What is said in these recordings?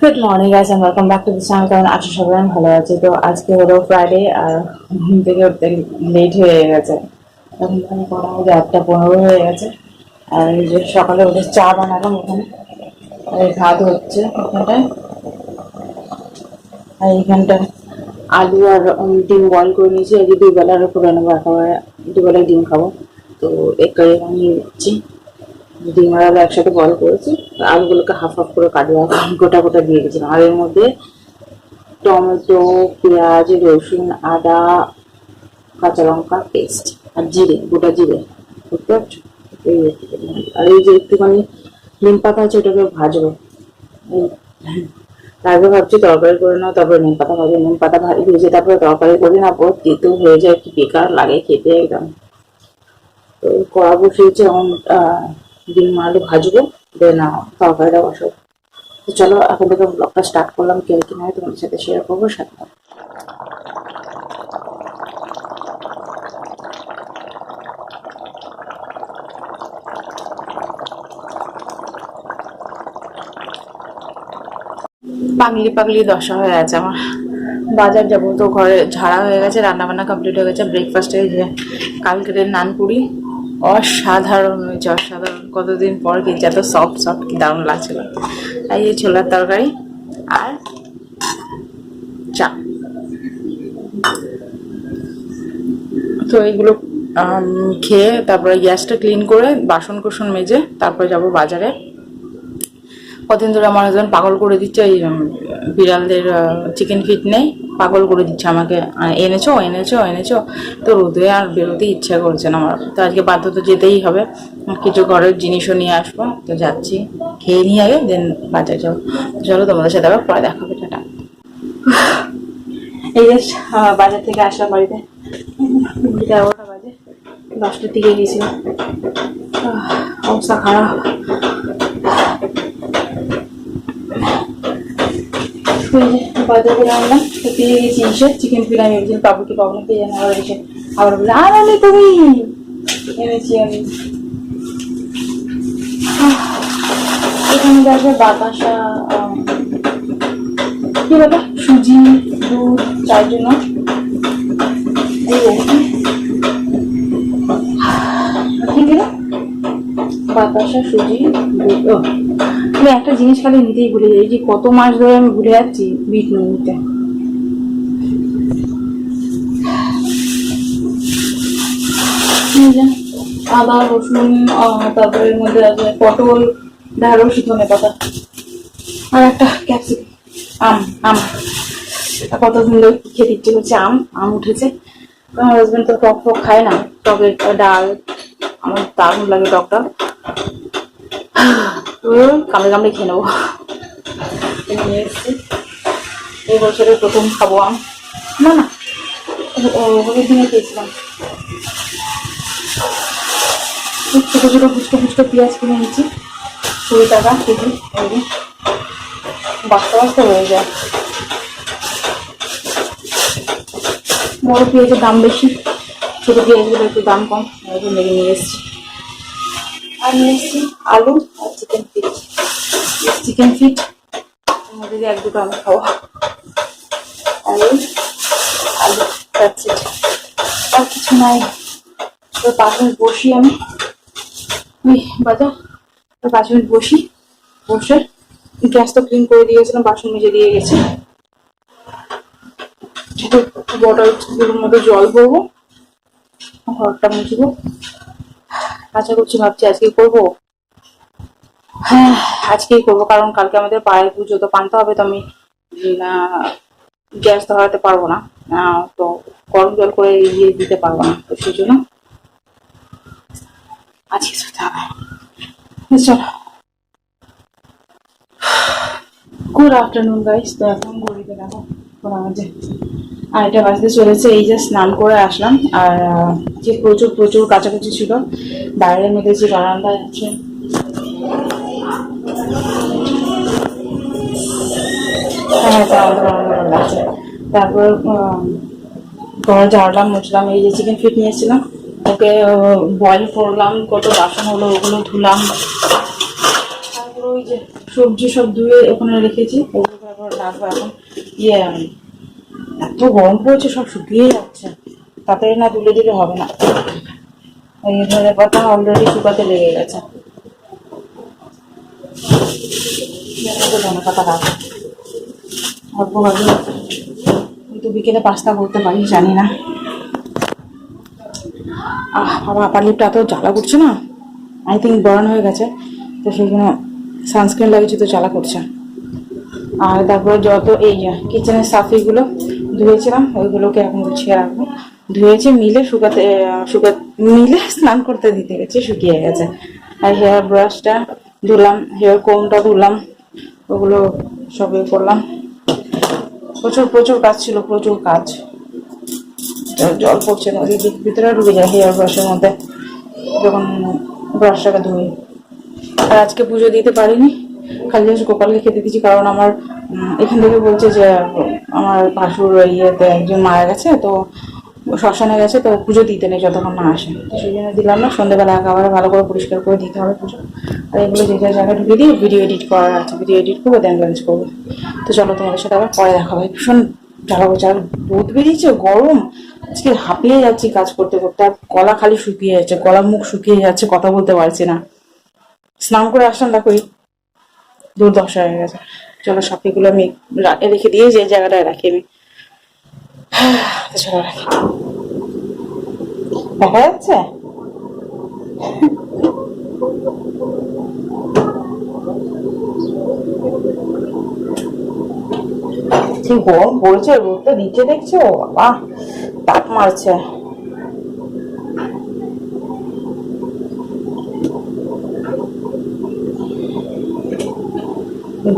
Good morning guys and welcome back to this channel কেমন আছো সবাই? আমি ভালো আছি। তো আজকে হলো ফ্রাইডে আর ঘুম থেকে উঠতে লেট হয়ে গেছে। এখন এখানে কটা বাজে আটটা পনেরো হয়ে গেছে। আর এই যে সকালে উঠে চা বানালাম ওখানে আর এই ভাত হচ্ছে ওখানটায় আর এইখানটায় আলু আর ডিম বয়েল করে নিয়েছি। আজকে দুই বেলার করে নেব একেবারে দুবেলায় ডিম খাব। তো এক কারি বানিয়ে ডিম আর আলু একসাথে বয়েল করেছি। আলুগুলোকে হাফ হাফ করে কাটিয়ে গোটা গোটা দিয়ে দিয়েছিলাম। আর এর মধ্যে টমেটো, পেঁয়াজ, রসুন, আদা, কাঁচা লঙ্কা পেস্ট আর জিরে, গোটা জিরে। বুঝতে পারছ? এই। আর এই যে একটুখানি নিম পাতা আছে, ওটাকে ভাজবো। তারপরে ভাবছি তরকারি করে নাও, তারপরে নিম পাতা ভাজবো। নিম পাতা ভাজি তারপরে তরকারি করি না পর তেতো হয়ে যায়, কি বেকার লাগে খেতে একদম। তো কড়া বসিয়েছি, এখন ডিম আলু ভাজবো দেন তরকারিটা বসাবো তো চলো, এখন থেকে ব্লগটা স্টার্ট করলাম, কে কি নয় তোমাদের সাথে শেয়ার করব, সাথে পাগলি পাগলি দশা হয়ে আছে আমার। বাজার যাব তো, ঘরে ঝাড়া হয়ে গেছে, রান্নাবান্না কমপ্লিট হয়ে গেছে ব্রেকফাস্টে যে কালকের নানপুরি, অসাধারণ হয়েছে, অসাধারণ। কতদিন পর খেয়েছি এত সফট সফট কি দারুণ লাগছিল। তাই এই ছোলার তরকারি আর চা। তো এইগুলো খেয়ে তারপরে গ্যাসটা ক্লিন করে বাসন কোসন মেজে তারপরে যাব বাজারে। কদিন ধরে আমার হাজব্যান্ড পাগল করে দিচ্ছে, এই বিড়ালদের চিকেন ফিট নেই। পাগল করে দিচ্ছে আমাকে। এনেছো এনেছো এনেছো। তো রোদে আর বেরোতে ইচ্ছা করছে না আমার। তো আজকে বাধ্য তো যেতেই হবে। কিছু ঘরের জিনিসও নিয়ে আসব। তো যাচ্ছি। খেয়ে নিয়ে আগে দেন বাজারে যাব। চলো তোমাদের সাথে আবার পরে দেখাবে টাটা। এই যে বাজার থেকে আসলাম বাড়িতে। এগারোটা বাজে। দশটার দিকে গেছিলাম অবস্থা খারাপ। বাজার করে আনলাম। পেয়ে চিকেন ফিরাই ভেবেছি পাবো কি পাবো না পেয়ে জানি আবার এসে আবার বলে আর আনি তুমি এনেছি আমি এখানে দেখবে বাতাসা আম, কি বলে সুজি দুধ চার জন্য এই বাতাসা সুজি দুধ একটা জিনিস খালি নিতেই ভুলে যাই যে কত মাস ধরে আমি ভুলে যাচ্ছি বিট নিতে আদা রসুন তারপরে মধ্যে আছে পটল, ঢেঁড়স, ধনে পাতা। আর একটা ক্যাপসিকাম, আম আম। আর কতদিন ধরে খেতে ইচ্ছে করছে? আম আম উঠেছে। আমার হাজবেন্ড তো টক ফক খায় না। টকের ডাল, আমার দারুণ লাগে টকটা। কামড়ে কামড়ে খেয়ে নেব। নিয়ে এসছি। এই বছরের প্রথম খাব আম। না না, ও- ও- দিনে খেয়েছিলাম। ছোটো ছোটো ফুচকো ফুচকো, পেঁয়াজ কিনে নিচ্ছি কুড়ি টাকা কেজি যে। বাচ্চা বাচ্চা হয়ে যায়। বড় পেঁয়াজের দাম বেশি, ছোটো পেঁয়াজগুলো একটু দাম কম এরকম লেগে নিয়ে এসেছি। আর নিয়ে এসেছি আলু আর চিকেন ফিট চিকেন ফিট মধ্যে এক দুটো আমি খাওয়া এই আলু, that's আর কিছু নাই। তো মিনিট বসি আমি। ওই বাজা। পাঁচ মিনিট বসি, বসে। গ্যাস তো ক্লিন করে দিয়েছিলাম, বাসন মেজে দিয়ে গেছি। একটু বটলগুলোর মধ্যে জল ভরবো, ঘরটা মুছবো। আশা করছি ভাবছি আজকে করব। হ্যাঁ আজকেই করব, কারণ কালকে আমাদের পায়ের পুজো, তো পানতে হবে তো আমি। গ্যাস ধরাতে পারব না, তো গরম জল করে ইয়ে দিতে পারব না, তো সেই জন্য আজকে যেতে হবে বেশ, চলো গুড আফটারনুন গাইস তো এখন ঘড়িতে দেখো বাজে। আড়াইটা বাজতে চলেছে, এই যে স্নান করে আসলাম। আর যে প্রচুর প্রচুর কাছাকাছি ছিল বাইরে আছে। হ্যাঁ বারান্দা লাগছে তারপর ঘর ঝাড়লাম মুছলাম, এই যে চিকেন ফিট নিয়ে এসেছিলাম। ওকে বয়েল করলাম, কত বাসন হলো ওগুলো ধুলাম। তারপর ওই যে সবজি সব ধুয়ে ওখানে রেখেছি, ওগুলো তারপর রাখব এখন। ইয়ে এত গরম পড়েছে, সব শুকিয়ে যাচ্ছে। তাড়াতাড়ি না তুলে দিলে হবে না। এই ধরে পাতা অলরেডি শুকাতে লেগে গেছে। পাতা রাখব অল্প ভাবে কিন্তু বিকেলে পাস্তা করতে পারি, জানি না। আহ, বাবা, আপার লিপটা এত জ্বালা করছে না? আই থিঙ্ক বরণ হয়ে গেছে। তো সেই সানস্ক্রিন লাগিয়েছি, তো জ্বালা করছে। আর তারপরে যত এই কিচেনের সাফিগুলো ধুয়েছিলাম, ওইগুলোকে এখন গুছিয়ে রাখব। ধুয়েছি, মিলে শুকাতে শুকা, মিলে স্নান করতে দিতে গেছে, শুকিয়ে গেছে। আর হেয়ার ব্রাশটা ধুলাম হেয়ার কোমটা ধুলাম, ওগুলো সব ইয়ে করলাম। প্রচুর প্রচুর কাজ ছিল, প্রচুর কাজ। জল পড়ছে নদীর ভিতরে ঢুকে যায় হেয়ার ব্রাশের মধ্যে যখন ব্রাশটাকে ধুই। আর আজকে পুজো দিতে পারিনি। খালি জাস্ট গোপালকে খেতে দিচ্ছি কারণ আমার এখান থেকে বলছে যে, আমার পাশুর ইয়েতে একজন মারা গেছে, তো শ্মশানে গেছে, তো পুজো দিতে নেই যতক্ষণ না আসে। তো সেই জন্য দিলাম না। সন্ধ্যেবেলা একেবারে ভালো করে পরিষ্কার করে দিতে হবে পুজো। আর এগুলো যে যার জায়গায় ঢুকে দিয়ে ভিডিও এডিট করার আছে। ভিডিও এডিট করব দেন লাঞ্চ করব। তো চলো তোমাদের সাথে আবার পরে দেখা হবে। ভীষণ জ্বালাবো চাল রোদ বেরিয়েছে, গরম। আজকে হাঁপিয়ে যাচ্ছি কাজ করতে করতে, আর গলা খালি শুকিয়ে যাচ্ছে, গলা মুখ শুকিয়ে যাচ্ছে, কথা বলতে পারছি না। স্নান করে আসলাম, দেখো এই দুর্দশা হয়ে গেছে। চলো, সাপিগুলো আমি রেখে দিয়ে যে জায়গাটায় রাখি আমি। চলো রাখি। দেখা যাচ্ছে? কি গরম পড়েছে রোদটা নিচে দেখছ? বাবা তাপ মারছে।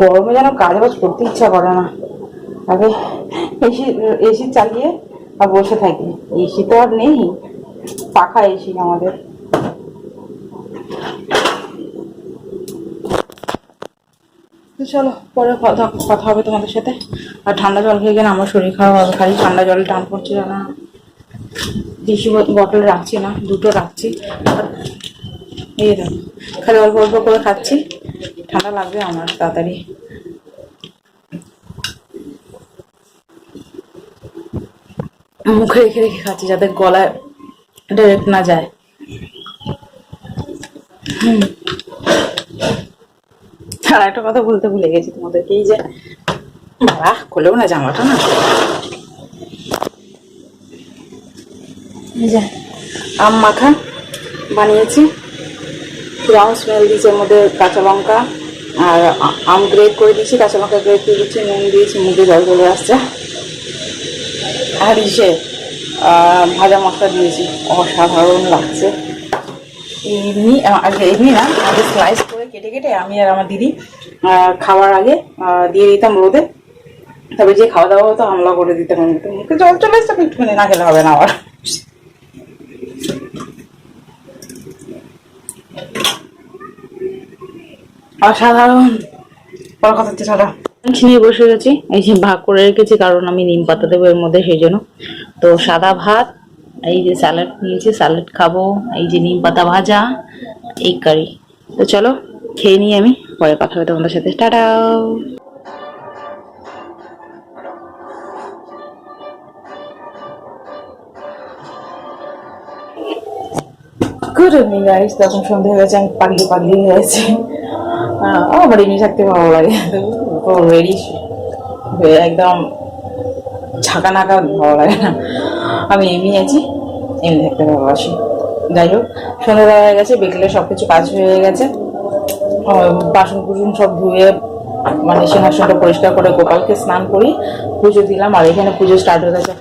গরমে যেন কাজ বাজ করতে ইচ্ছা করে না। আগে এসি এসি চালিয়ে আর বসে থাকি। এসি তো আর নেই। পাখা এসি আমাদের। চলো, পরে কথা কথা হবে তোমাদের সাথে। আর ঠান্ডা জল খেয়ে গেলে আমার শরীর খারাপ হবে, খালি ঠান্ডা জল টান পড়ছে না টিসু বটল রাখছি না, দুটো রাখছি। এই দেখো, খালি অল্প অল্প করে খাচ্ছি। ঠান্ডা লাগবে আমার, তাড়াতাড়ি। মুখে রেখে রেখে খাচ্ছি যাতে গলায় ডাইরেক্ট না যায়। হুম। আর একটা কথা বলতে ভুলে গেছি তোমাদেরকে এই যে বাবা খুলেও না জামাটা না। আম মাখা বানিয়েছি। ব্রাউন স্মেল দিয়েছি এর মধ্যে কাঁচা লঙ্কা আর আম গ্রেট করে দিয়েছি। কাঁচা লঙ্কা গ্রেট করে দিচ্ছি নুন দিয়েছি মুখে জল চলে আসছে। আর ইসে ভাজা মশলা দিয়েছি। অসাধারণ লাগছে। এমনি আহ, আগে এমনি না আগে স্লাইস কেটে কেটে আমি আর আমার দিদি খাওয়ার আগে দিয়ে দিতাম রোদে। তবে যে খাওয়া দাওয়া হতো, হামলা করে দিতাম মুখে জল চলে আসছে একটুখানি না খেলে হবে না আবার। অসাধারণ। বড় কথা হচ্ছে সাদা নিয়ে বসে গেছি। এই যে ভাগ করে রেখেছি, কারণ আমি নিম পাতা দেবো এর মধ্যে, সেই জন্য। তো সাদা ভাত, এই যে স্যালাড নিয়েছি, স্যালাড খাব। এই যে নিম পাতা ভাজা, এই কারি। তো চলো খেয়ে নিই আমি পরে কথা হবে তোমাদের সাথে। টাটা গুড ইভিনিং গাইস তখন সন্ধ্যা হয়ে গেছে, আমি পাগলি পাগলি হয়ে গেছি। আমার এমনি থাকতে ভালো লাগে। রেডি একদম ছাকা নাকা ভালো লাগে না। আমি এমনি আছি, এমনি থাকতে ভালোবাসি। যাই হোক, সন্ধ্যা হয়ে গেছে, বিকেলে সব কিছু কাজ হয়ে গেছে। বাসন কুসন সব ধুয়ে মানে সিংহাসনটা পরিষ্কার করে গোপালকে স্নান করি, পুজো দিলাম। আর এখানে পুজো স্টার্ট হয়ে গেছে।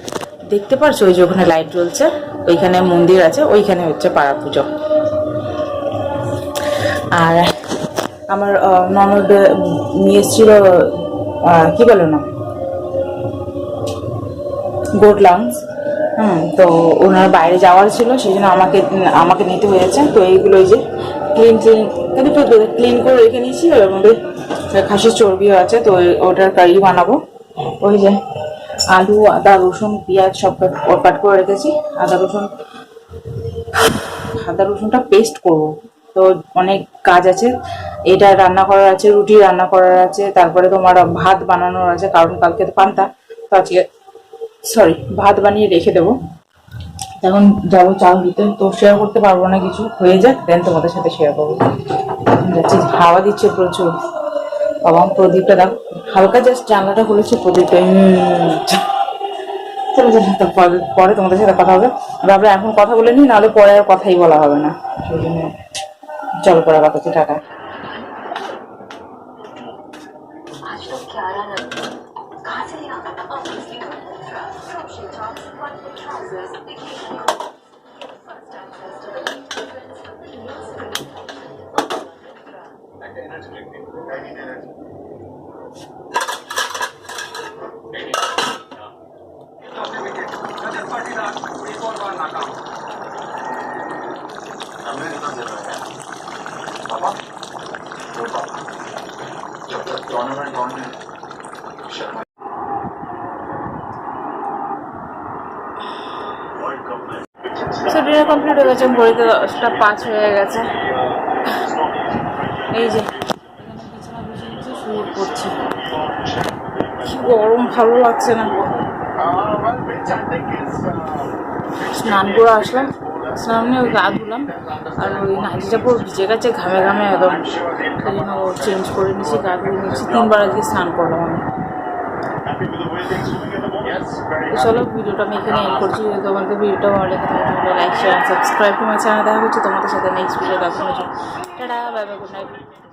দেখতে পারছ ওই যে ওখানে লাইট জ্বলছে, ওইখানে মন্দির আছে, ওইখানে হচ্ছে পাড়া পুজো। আর আমার ননদ নিয়ে এসেছিল কি বলো না গোট লাংস হুম, তো ওনার বাইরে যাওয়ার ছিল, সেই জন্য আমাকে আমাকে নিতে হয়েছে। তো এইগুলো এই যে ক্লিন ক্লিন কিন্তু ক্লিন করে রেখে নিয়েছি ওর মধ্যে খাসির চর্বিও আছে, তো ওটার কারি বানাবো। ওই যে আলু, আদা, রসুন, পেঁয়াজ সব কাট করে রেখেছি। আদা, রসুন, আদা, রসুনটা পেস্ট করব। তো অনেক কাজ আছে। এটা রান্না করার আছে, রুটি রান্না করার আছে, তারপরে তোমার ভাত বানানোর আছে, কারণ কালকে তো পান্তা, তো আজকে সরি ভাত বানিয়ে রেখে দেবো। এখন যাব চাল দিতে। তো শেয়ার করতে পারব না কিছু। হয়ে যাক দেন তোমাদের সাথে শেয়ার করব। যাচ্ছি, হাওয়া দিচ্ছে প্রচুর। বাবা, প্রদীপটা দেখ হালকা জাস্ট জানলাটা খুলেছে, প্রদীপটা পরে- তোমাদের সাথে কথা হবে। ভাবলে এখন কথা বলে নি, নাহলে পরে আর কথাই বলা হবে না। সেই জন্য চলো পরে কথা tata. tournament on Sharma. So dinner complete হয়ে গেছে ঘড়িতে দশটা পাঁচ হয়ে গেছে এই যে বিছানা বিছিয়ে কি গরম, ভালো লাগছে না স্নান করে আসলাম নিয়ে ওই গা ধুলাম, আর ওই নাইটিটা পুরো ভিজে গেছে, ঘামে ঘামে একদম। সেই জন্য ও চেঞ্জ করে নিয়েছি, গা ধুয়ে নিয়েছি, তিনবার আজকে স্নান করলাম আমি। চলো, ভিডিওটা আমি এখানে এন্ড করছি। যদি তোমাদের ভিডিওটা ভালো লাগে, তাহলে লাইক শেয়ার সাবস্ক্রাইব তোমার চ্যানেল দেখা হচ্ছে তোমাদের সাথে নেক্সট ভিডিও দেখানো tata bye bye good night